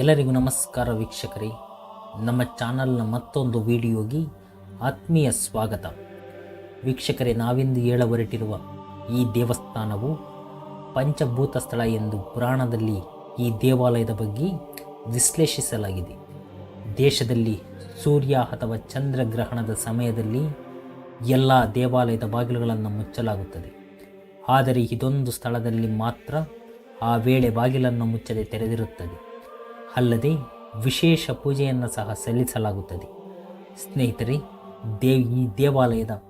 ಎಲ್ಲರಿಗೂ ನಮಸ್ಕಾರ ವೀಕ್ಷಕರೇ. ನಮ್ಮ ಚಾನಲ್ನ ಮತ್ತೊಂದು ವಿಡಿಯೋಗೆ ಆತ್ಮೀಯ ಸ್ವಾಗತ. ವೀಕ್ಷಕರೇ, ನಾವಿಂದು ಹೇಳ ಹೊರಟಿರುವ ಈ ದೇವಸ್ಥಾನವು ಪಂಚಭೂತ ಸ್ಥಳ ಎಂದು ಪುರಾಣದಲ್ಲಿ ಈ ದೇವಾಲಯದ ಬಗ್ಗೆ ವಿಶ್ಲೇಷಿಸಲಾಗಿದೆ. ದೇಶದಲ್ಲಿ ಸೂರ್ಯ ಅಥವಾ ಚಂದ್ರಗ್ರಹಣದ ಸಮಯದಲ್ಲಿ ಎಲ್ಲ ದೇವಾಲಯದ ಬಾಗಿಲುಗಳನ್ನು ಮುಚ್ಚಲಾಗುತ್ತದೆ. ಆದರೆ ಇದೊಂದು ಸ್ಥಳದಲ್ಲಿ ಮಾತ್ರ ಆ ವೇಳೆ ಬಾಗಿಲನ್ನು ಮುಚ್ಚದೆ ತೆರೆದಿರುತ್ತದೆ. ಅಲ್ಲದೆ ವಿಶೇಷ ಪೂಜೆಯನ್ನು ಸಹ ಸಲ್ಲಿಸಲಾಗುತ್ತದೆ. ಸ್ನೇಹಿತರೆ, ದೇವ್, ಈ ದೇವಾಲಯದ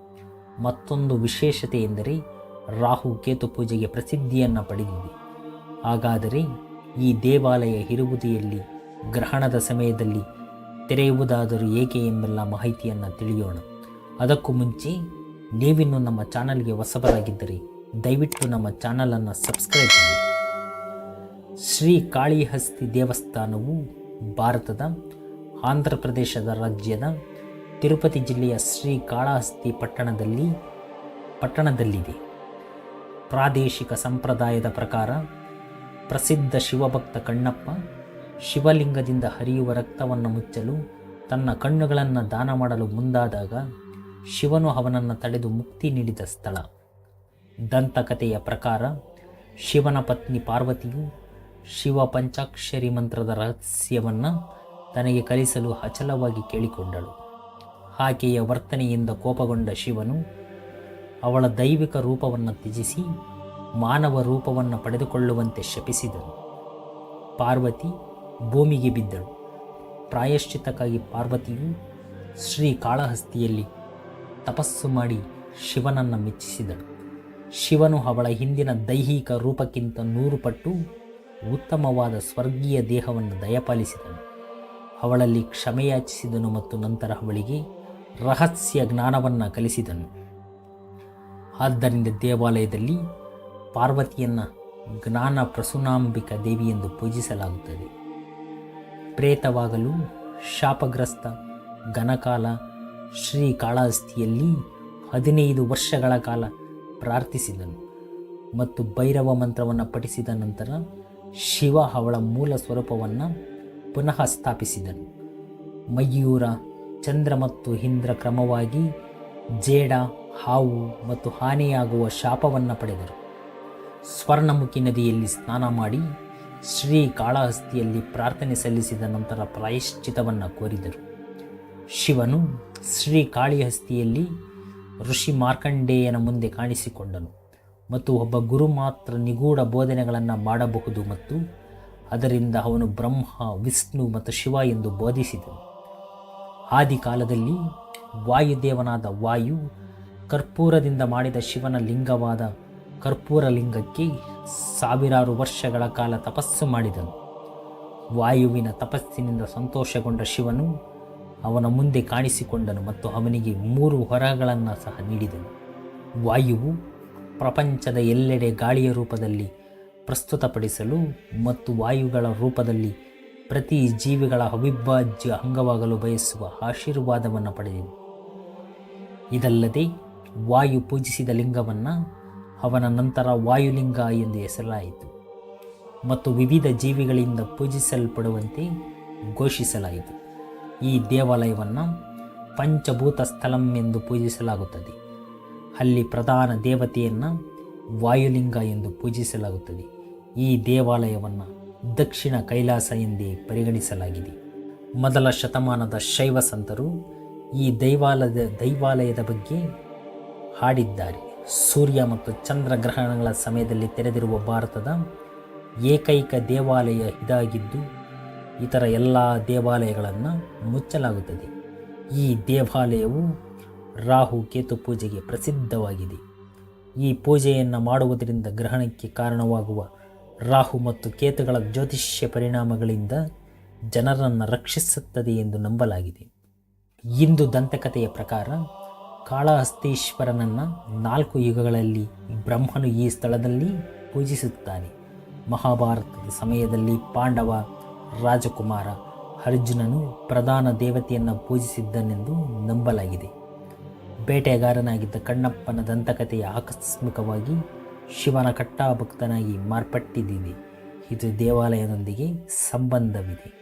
ಮತ್ತೊಂದು ವಿಶೇಷತೆ ಎಂದರೆ ರಾಹು ಕೇತು ಪೂಜೆಗೆ ಪ್ರಸಿದ್ಧಿಯನ್ನು ಪಡೆದಿದೆ. ಹಾಗಾದರೆ ಈ ದೇವಾಲಯ ಹಿರುಬುದಿಯಲ್ಲಿ ಗ್ರಹಣದ ಸಮಯದಲ್ಲಿ ತೆರೆಯುವುದಾದರೂ ಏಕೆ ಎಂಬೆಲ್ಲ ಮಾಹಿತಿಯನ್ನು ತಿಳಿಯೋಣ. ಅದಕ್ಕೂ ಮುಂಚೆ ನೀವಿನ್ನು ನಮ್ಮ ಚಾನಲ್ಗೆ ಹೊಸಬರಾಗಿದ್ದರೆ ದಯವಿಟ್ಟು ನಮ್ಮ ಚಾನಲನ್ನು ಸಬ್ಸ್ಕ್ರೈಬ್ ಮಾಡಿ. ಶ್ರೀ ಕಾಳಿಹಸ್ತಿ ದೇವಸ್ಥಾನವು ಭಾರತದ ಆಂಧ್ರ ಪ್ರದೇಶದ ರಾಜ್ಯದ ತಿರುಪತಿ ಜಿಲ್ಲೆಯ ಶ್ರೀ ಕಾಳಹಸ್ತಿ ಪಟ್ಟಣದಲ್ಲಿ, ಪಟ್ಟಣದಲ್ಲಿದೆ. ಪ್ರಾದೇಶಿಕ ಸಂಪ್ರದಾಯದ ಪ್ರಕಾರ ಪ್ರಸಿದ್ಧ ಶಿವಭಕ್ತ ಕಣ್ಣಪ್ಪ ಶಿವಲಿಂಗದಿಂದ ಹರಿಯುವ ರಕ್ತವನ್ನು ಮುಚ್ಚಲು ತನ್ನ ಕಣ್ಣುಗಳನ್ನು ದಾನ ಮಾಡಲು ಮುಂದಾದಾಗ ಶಿವನು ಅವನನ್ನು ತಡೆದು ಮುಕ್ತಿ ನೀಡಿದ ಸ್ಥಳ. ದಂತಕಥೆಯ ಪ್ರಕಾರ ಶಿವನ ಪತ್ನಿ ಪಾರ್ವತಿಯು ಶಿವ ಪಂಚಾಕ್ಷರಿ ಮಂತ್ರದ ರಹಸ್ಯವನ್ನು ತನಗೆ ಕಲಿಸಲು ಅಚಲವಾಗಿ ಕೇಳಿಕೊಂಡಳು. ಆಕೆಯ ವರ್ತನೆಯಿಂದ ಕೋಪಗೊಂಡ ಶಿವನು ಅವಳ ದೈವಿಕ ರೂಪವನ್ನು ತ್ಯಜಿಸಿ ಮಾನವ ರೂಪವನ್ನು ಪಡೆದುಕೊಳ್ಳುವಂತೆ ಶಪಿಸಿದನು. ಪಾರ್ವತಿ ಭೂಮಿಗೆ ಬಿದ್ದಳು. ಪ್ರಾಯಶ್ಚಿತ್ತಕ್ಕಾಗಿ ಪಾರ್ವತಿಯು ಶ್ರೀ ಕಾಳಹಸ್ತಿಯಲ್ಲಿ ತಪಸ್ಸು ಮಾಡಿ ಶಿವನನ್ನು ಮೆಚ್ಚಿಸಿದಳು. ಶಿವನು ಅವಳ ಹಿಂದಿನ ದೈಹಿಕ ರೂಪಕ್ಕಿಂತ ನೂರು ಪಟ್ಟು ಉತ್ತಮವಾದ ಸ್ವರ್ಗೀಯ ದೇಹವನ್ನು ದಯಪಾಲಿಸಿದನು. ಅವಳಲ್ಲಿ ಕ್ಷಮೆಯಾಚಿಸಿದನು ಮತ್ತು ನಂತರ ಅವಳಿಗೆ ರಹಸ್ಯ ಜ್ಞಾನವನ್ನು ಕಲಿಸಿದನು. ಆದ್ದರಿಂದ ದೇವಾಲಯದಲ್ಲಿ ಪಾರ್ವತಿಯನ್ನು ಜ್ಞಾನ ಪ್ರಸುನಾಂಬಿಕ ದೇವಿ ಎಂದು ಪೂಜಿಸಲಾಗುತ್ತದೆ. ಪ್ರೇತವಾಗಲು ಶಾಪಗ್ರಸ್ತ ಘನಕಾಲ ಶ್ರೀ ಕಾಳಹಸ್ತಿಯಲ್ಲಿ ಹದಿನೈದು ವರ್ಷಗಳ ಕಾಲ ಪ್ರಾರ್ಥಿಸಿದನು ಮತ್ತು ಭೈರವ ಮಂತ್ರವನ್ನು ಪಠಿಸಿದ ನಂತರ ಶಿವ ಅವಳ ಮೂಲ ಸ್ವರೂಪವನ್ನು ಪುನಃ ಸ್ಥಾಪಿಸಿದನು. ಮಯೂರ, ಚಂದ್ರ ಮತ್ತು ಇಂದ್ರ ಕ್ರಮವಾಗಿ ಜೇಡ, ಹಾವು ಮತ್ತು ಹಾನಿಯಾಗುವ ಶಾಪವನ್ನು ಪಡೆದರು. ಸ್ವರ್ಣಮುಖಿ ನದಿಯಲ್ಲಿ ಸ್ನಾನ ಮಾಡಿ ಶ್ರೀ ಕಾಳಹಸ್ತಿಯಲ್ಲಿ ಪ್ರಾರ್ಥನೆ ಸಲ್ಲಿಸಿದ ನಂತರ ಪ್ರಾಯಶ್ಚಿತವನ್ನು ಕೋರಿದರು. ಶಿವನು ಶ್ರೀ ಕಾಳಿಹಸ್ತಿಯಲ್ಲಿ ಋಷಿ ಮಾರ್ಕಂಡೇಯನ ಮುಂದೆ ಕಾಣಿಸಿಕೊಂಡನು. ಮತ್ತು ಒಬ್ಬ ಗುರು ಮಾತ್ರ ನಿಗೂಢ ಬೋಧನೆಗಳನ್ನು ಮಾಡಬಹುದು ಮತ್ತು ಅದರಿಂದ ಅವನು ಬ್ರಹ್ಮ, ವಿಷ್ಣು ಮತ್ತು ಶಿವ ಎಂದು ಬೋಧಿಸಿದನು. ಆದಿ ಕಾಲದಲ್ಲಿ ವಾಯುದೇವನಾದ ವಾಯು ಕರ್ಪೂರದಿಂದ ಮಾಡಿದ ಶಿವನ ಲಿಂಗವಾದ ಕರ್ಪೂರ ಲಿಂಗಕ್ಕೆ ಸಾವಿರಾರು ವರ್ಷಗಳ ಕಾಲ ತಪಸ್ಸು ಮಾಡಿದನು. ವಾಯುವಿನ ತಪಸ್ಸಿನಿಂದ ಸಂತೋಷಗೊಂಡ ಶಿವನು ಅವನ ಮುಂದೆ ಕಾಣಿಸಿಕೊಂಡನು ಮತ್ತು ಅವನಿಗೆ ಮೂರು ಹೊರಗಳನ್ನು ಸಹ ನೀಡಿದನು. ವಾಯುವು ಪ್ರಪಂಚದ ಎಲ್ಲೆಡೆ ಗಾಳಿಯ ರೂಪದಲ್ಲಿ ಪ್ರಸ್ತುತಪಡಿಸಲು ಮತ್ತು ವಾಯುಗಳ ರೂಪದಲ್ಲಿ ಪ್ರತಿ ಜೀವಿಗಳ ಅವಿಭಾಜ್ಯ ಅಂಗವಾಗಲು ಬಯಸುವ ಆಶೀರ್ವಾದವನ್ನು ಪಡೆದಿದೆ ಇದಲ್ಲದೆ ವಾಯು ಪೂಜಿಸಿದ ಲಿಂಗವನ್ನು ಅವನ ನಂತರ ವಾಯುಲಿಂಗ ಎಂದು ಹೆಸರಾಯಿತು ಮತ್ತು ವಿವಿಧ ಜೀವಿಗಳಿಂದ ಪೂಜಿಸಲ್ಪಡುವಂತೆ ಘೋಷಿಸಲಾಯಿತು. ಈ ದೇವಾಲಯವನ್ನು ಪಂಚಭೂತ ಸ್ಥಳಂ ಎಂದು ಪೂಜಿಸಲಾಗುತ್ತದೆ. ಅಲ್ಲಿ ಪ್ರಧಾನ ದೇವತೆಯನ್ನು ವಾಯುಲಿಂಗ ಎಂದು ಪೂಜಿಸಲಾಗುತ್ತದೆ. ಈ ದೇವಾಲಯವನ್ನು ದಕ್ಷಿಣ ಕೈಲಾಸ ಎಂದೇ ಪರಿಗಣಿಸಲಾಗಿದೆ. ಮೊದಲ ಶತಮಾನದ ಶೈವ ಸಂತರು ಈ ದೈವಾಲಯದ ದೈವಾಲಯದ ಬಗ್ಗೆ ಹಾಡಿದ್ದಾರೆ. ಸೂರ್ಯ ಮತ್ತು ಚಂದ್ರಗ್ರಹಣಗಳ ಸಮಯದಲ್ಲಿ ತೆರೆದಿರುವ ಭಾರತದ ಏಕೈಕ ದೇವಾಲಯ ಇದಾಗಿದ್ದು, ಇತರ ಎಲ್ಲ ದೇವಾಲಯಗಳನ್ನು ಮುಚ್ಚಲಾಗುತ್ತದೆ. ಈ ದೇವಾಲಯವು ರಾಹು ಕೇತು ಪೂಜೆಗೆ ಪ್ರಸಿದ್ಧವಾಗಿದೆ. ಈ ಪೂಜೆಯನ್ನು ಮಾಡುವುದರಿಂದ ಗ್ರಹಣಕ್ಕೆ ಕಾರಣವಾಗುವ ರಾಹು ಮತ್ತು ಕೇತುಗಳ ಜ್ಯೋತಿಷ್ಯ ಪರಿಣಾಮಗಳಿಂದ ಜನರನ್ನು ರಕ್ಷಿಸುತ್ತದೆ ಎಂದು ನಂಬಲಾಗಿದೆ. ಇಂದು ದಂತಕಥೆಯ ಪ್ರಕಾರ ಕಾಳಹಸ್ತೀಶ್ವರನನ್ನು ನಾಲ್ಕು ಯುಗಗಳಲ್ಲಿ ಬ್ರಹ್ಮನು ಈ ಸ್ಥಳದಲ್ಲಿ ಪೂಜಿಸುತ್ತಾನೆ. ಮಹಾಭಾರತದ ಸಮಯದಲ್ಲಿ ಪಾಂಡವ, ರಾಜಕುಮಾರ, ಅರ್ಜುನನು ಪ್ರಧಾನ ದೇವತೆಯನ್ನು ಪೂಜಿಸಿದ್ದನೆಂದು ನಂಬಲಾಗಿದೆ. ಬೇಟೆಗಾರನಾಗಿದ್ದ ಕಣ್ಣಪ್ಪನ ದಂತಕಥೆಯ ಆಕಸ್ಮಿಕವಾಗಿ ಶಿವನ ಕಟ್ಟಾಭಕ್ತನಾಗಿ ಮಾರ್ಪಟ್ಟಿದ್ದಿದೆ ಇದು ದೇವಾಲಯದೊಂದಿಗೆ ಸಂಬಂಧವಿದೆ.